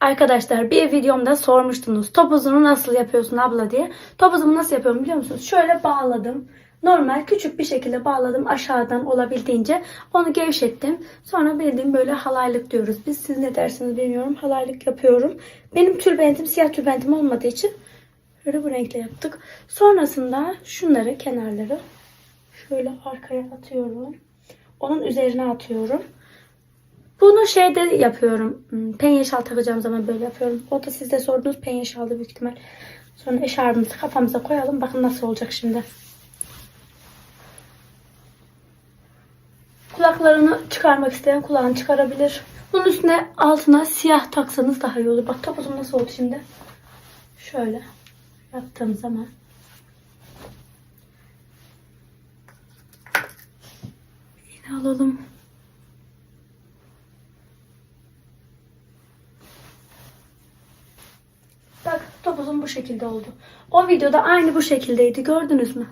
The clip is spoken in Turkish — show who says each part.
Speaker 1: Arkadaşlar bir videomda sormuştunuz topuzunu nasıl yapıyorsun abla diye. Topuzumu nasıl yapıyorum biliyor musunuz? Şöyle bağladım. Normal küçük bir şekilde bağladım aşağıdan olabildiğince. Onu gevşettim. Sonra bildiğim böyle halaylık diyoruz. Biz siz ne dersiniz bilmiyorum. Halaylık yapıyorum. Benim tülbentim siyah tülbentim olmadığı için böyle bu renkle yaptık. Sonrasında şunları kenarları şöyle arkaya atıyorum. Onun üzerine atıyorum. Bunu şeyde yapıyorum. Hmm, Penye şal takacağım zaman böyle yapıyorum. O da siz de sordunuz penye şaldı büyük ihtimal. Sonra eşarbımızı kafamıza koyalım. Bakın nasıl olacak şimdi. Kulaklarını çıkarmak isteyen kulağını çıkarabilir. Bunun üstüne altına siyah taksanız daha iyi olur. Bak topuzum nasıl oldu şimdi. Şöyle yaptığım zaman. Yine alalım. Bak topuzum bu şekilde oldu. O videoda aynı bu şekildeydi. Gördünüz mü?